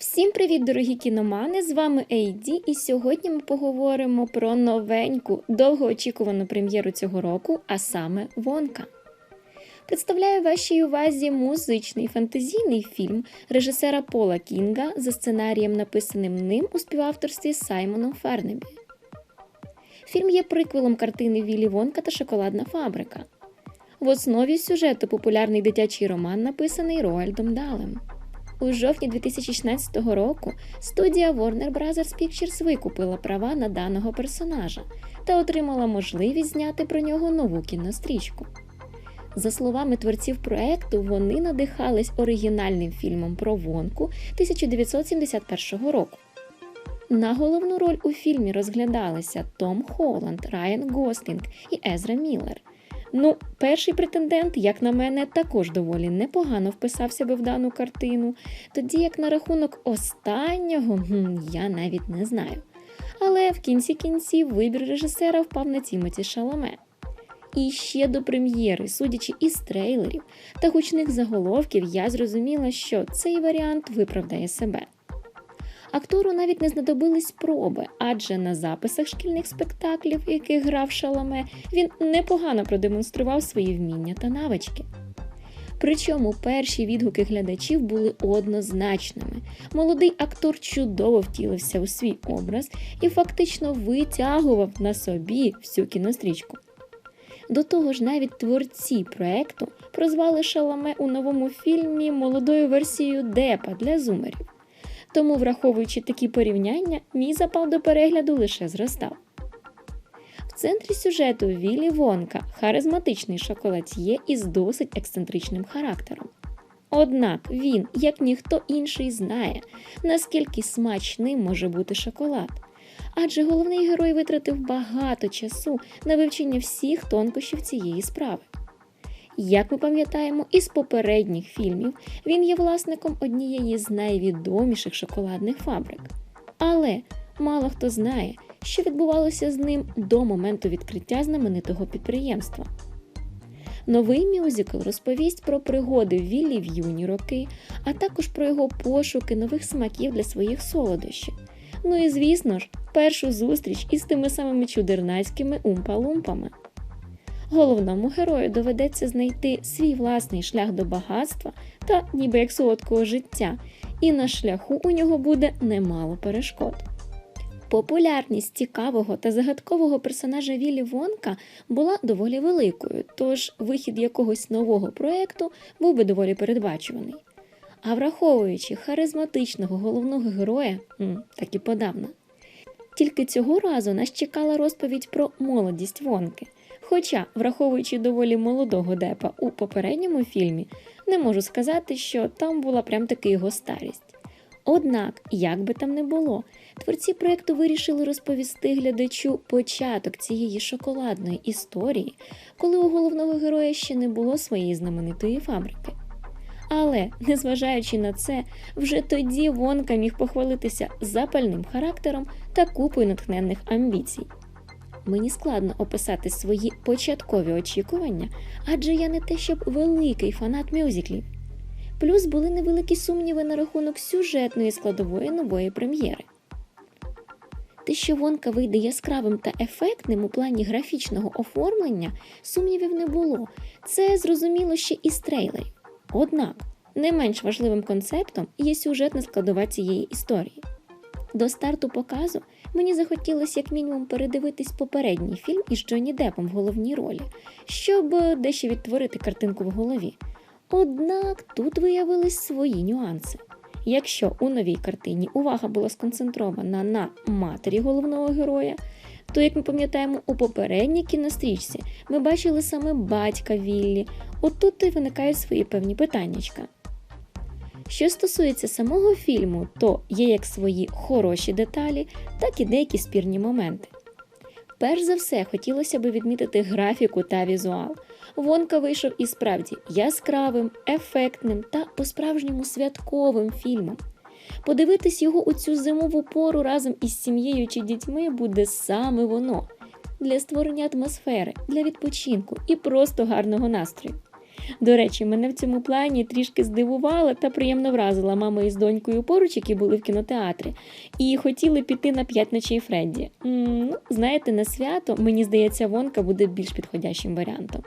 Всім привіт, дорогі кіномани! З вами Ейді, і сьогодні ми поговоримо про новеньку, довгоочікувану прем'єру цього року, а саме Вонка. Представляю вашій увазі музичний фантазійний фільм режисера Пола Кінга за сценарієм, написаним ним у співавторстві Саймоном Фернебі. Фільм є приквелом картини Віллі Вонка та Шоколадна фабрика. В основі сюжету популярний дитячий роман, написаний Роальдом Далем. У жовтні 2016 року студія Warner Bros. Pictures викупила права на даного персонажа та отримала можливість зняти про нього нову кінострічку. За словами творців проекту, вони надихались оригінальним фільмом про Вонку 1971 року. На головну роль у фільмі розглядалися Том Холланд, Райан Гослінг і Езра Міллер. Ну, перший претендент, як на мене, також доволі непогано вписався би в дану картину, тоді як на рахунок останнього я навіть не знаю. Але в кінці кінців вибір режисера впав на Тімоті Шаломе. І ще до прем'єри, судячи із трейлерів та гучних заголовків, я зрозуміла, що цей варіант виправдає себе. Актору навіть не знадобились проби, адже на записах шкільних спектаклів, яких грав Шаламе, він непогано продемонстрував свої вміння та навички. Причому перші відгуки глядачів були однозначними. Молодий актор чудово втілився у свій образ і фактично витягував на собі всю кінострічку. До того ж, навіть творці проекту прозвали Шаламе у новому фільмі молодою версією Депа для зумерів. Тому, враховуючи такі порівняння, мій запал до перегляду лише зростав. В центрі сюжету Віллі Вонка харизматичний шоколад'є із досить ексцентричним характером. Однак він, як ніхто інший, знає, наскільки смачним може бути шоколад. Адже головний герой витратив багато часу на вивчення всіх тонкощів цієї справи. Як ми пам'ятаємо із попередніх фільмів, він є власником однієї з найвідоміших шоколадних фабрик. Але мало хто знає, що відбувалося з ним до моменту відкриття знаменитого підприємства. Новий мюзикл розповість про пригоди Віллі в юні роки, а також про його пошуки нових смаків для своїх солодощів. Ну і звісно ж, першу зустріч із тими самими чудернацькими умпа-лумпами. Головному герою доведеться знайти свій власний шлях до багатства та ніби як солодкого життя, і на шляху у нього буде немало перешкод. Популярність цікавого та загадкового персонажа Віллі Вонка була доволі великою, тож вихід якогось нового проєкту був би доволі передбачуваний. А враховуючи харизматичного головного героя, так і подавно. Тільки цього разу нас чекала розповідь про молодість Вонки. Хоча, враховуючи доволі молодого депа у попередньому фільмі, не можу сказати, що там була прям таки його старість. Однак, як би там не було, творці проєкту вирішили розповісти глядачу початок цієї шоколадної історії, коли у головного героя ще не було своєї знаменитої фабрики. Але, незважаючи на це, вже тоді Вонка міг похвалитися запальним характером та купою натхненних амбіцій. Мені складно описати свої початкові очікування, адже я не те, щоб великий фанат мюзиклів. Плюс були невеликі сумніви на рахунок сюжетної складової нової прем'єри. Те, що Вонка вийде яскравим та ефектним у плані графічного оформлення, сумнівів не було. Це зрозуміло ще із трейлерів. Однак, не менш важливим концептом є сюжетна складова цієї історії. До старту показу мені захотілося як мінімум передивитись попередній фільм із Джонні Депом в головній ролі, щоб дещо відтворити картинку в голові. Однак тут виявились свої нюанси. Якщо у новій картині увага була сконцентрована на матері головного героя, то, як ми пам'ятаємо, у попередній кінострічці ми бачили саме батька Віллі, отут і виникають свої певні питаннячка. Що стосується самого фільму, то є як свої хороші деталі, так і деякі спірні моменти. Перш за все, хотілося б відмітити графіку та візуал. Вонка вийшов і справді яскравим, ефектним та по-справжньому святковим фільмом. Подивитись його у цю зимову пору разом із сім'єю чи дітьми буде саме воно для створення атмосфери, для відпочинку і просто гарного настрою. До речі, мене в цьому плані трішки здивувала та приємно вразила мама із донькою поруч, які були в кінотеатрі, і хотіли піти на п'ять ночей Фредді. Ну, знаєте, на свято, мені здається, вонка буде більш підходящим варіантом.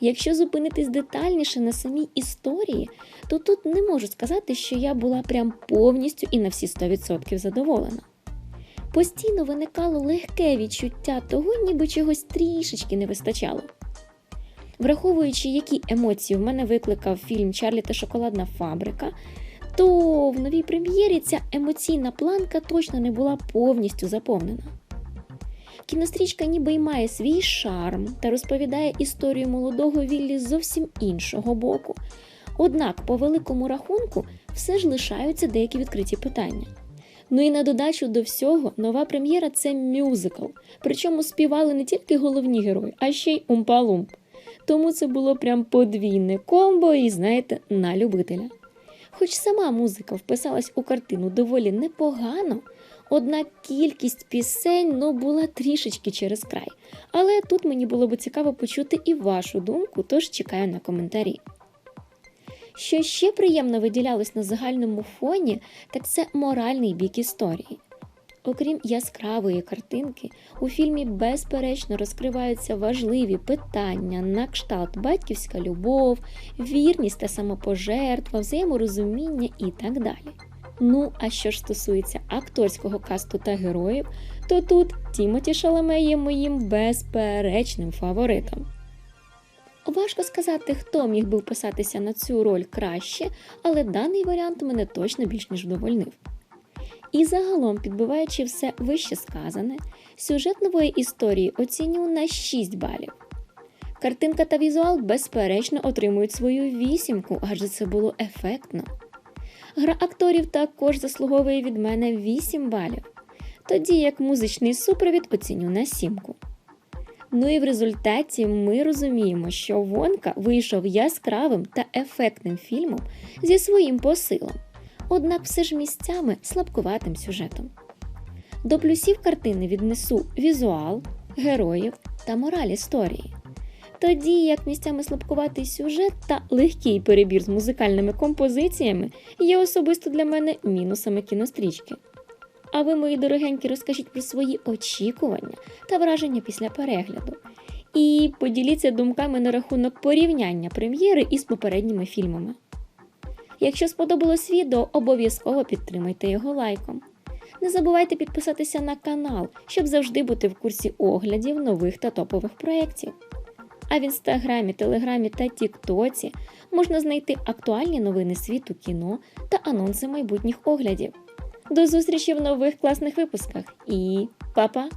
Якщо зупинитись детальніше на самій історії, то тут не можу сказати, що я була прям повністю і на всі 100% задоволена. Постійно виникало легке відчуття того, ніби чогось трішечки не вистачало. Враховуючи, які емоції в мене викликав фільм Чарлі та Шоколадна фабрика, то в новій прем'єрі ця емоційна планка точно не була повністю заповнена. Кінострічка ніби й має свій шарм та розповідає історію молодого Віллі зовсім іншого боку. Однак, по великому рахунку, все ж лишаються деякі відкриті питання. Ну і на додачу до всього, нова прем'єра це мюзикл. Причому співали не тільки головні герої, а ще й умпа-лумп. Тому це було прям подвійне комбо і, знаєте, на любителя. Хоч сама музика вписалась у картину доволі непогано, однак кількість пісень ну, була трішечки через край. Але тут мені було б цікаво почути і вашу думку, тож чекаю на коментарі. Що ще приємно виділялось на загальному фоні, так це моральний бік історії. Окрім яскравої картинки, у фільмі безперечно розкриваються важливі питання на кшталт батьківська любов, вірність та самопожертва, взаєморозуміння і так далі. Ну, а що ж стосується акторського касту та героїв, то тут Тімоті Шаламе є моїм безперечним фаворитом. Важко сказати, хто міг би вписатися на цю роль краще, але даний варіант мене точно більш ніж вдовольнив. І загалом, підбиваючи все вище сказане, сюжет нової історії оцінюю на 6 балів. Картинка та візуал, безперечно, отримують свою вісімку, адже це було ефектно. Гра акторів також заслуговує від мене 8 балів, тоді як музичний супровід оціню на сімку. Ну і в результаті ми розуміємо, що Вонка вийшов яскравим та ефектним фільмом зі своїм посилом, однак все ж місцями слабкуватим сюжетом. До плюсів картини віднесу візуал, героїв та мораль історії. Тоді як місцями слабкуватий сюжет та легкий перебір з музикальними композиціями є особисто для мене мінусами кінострічки. А ви, мої дорогенькі, розкажіть про свої очікування та враження після перегляду. І поділіться думками на рахунок порівняння прем'єри із попередніми фільмами. Якщо сподобалось відео, обов'язково підтримайте його лайком. Не забувайте підписатися на канал, щоб завжди бути в курсі оглядів нових та топових проєктів. А в інстаграмі, телеграмі та тіктоці можна знайти актуальні новини світу кіно та анонси майбутніх оглядів. До зустрічі в нових класних випусках і па-па!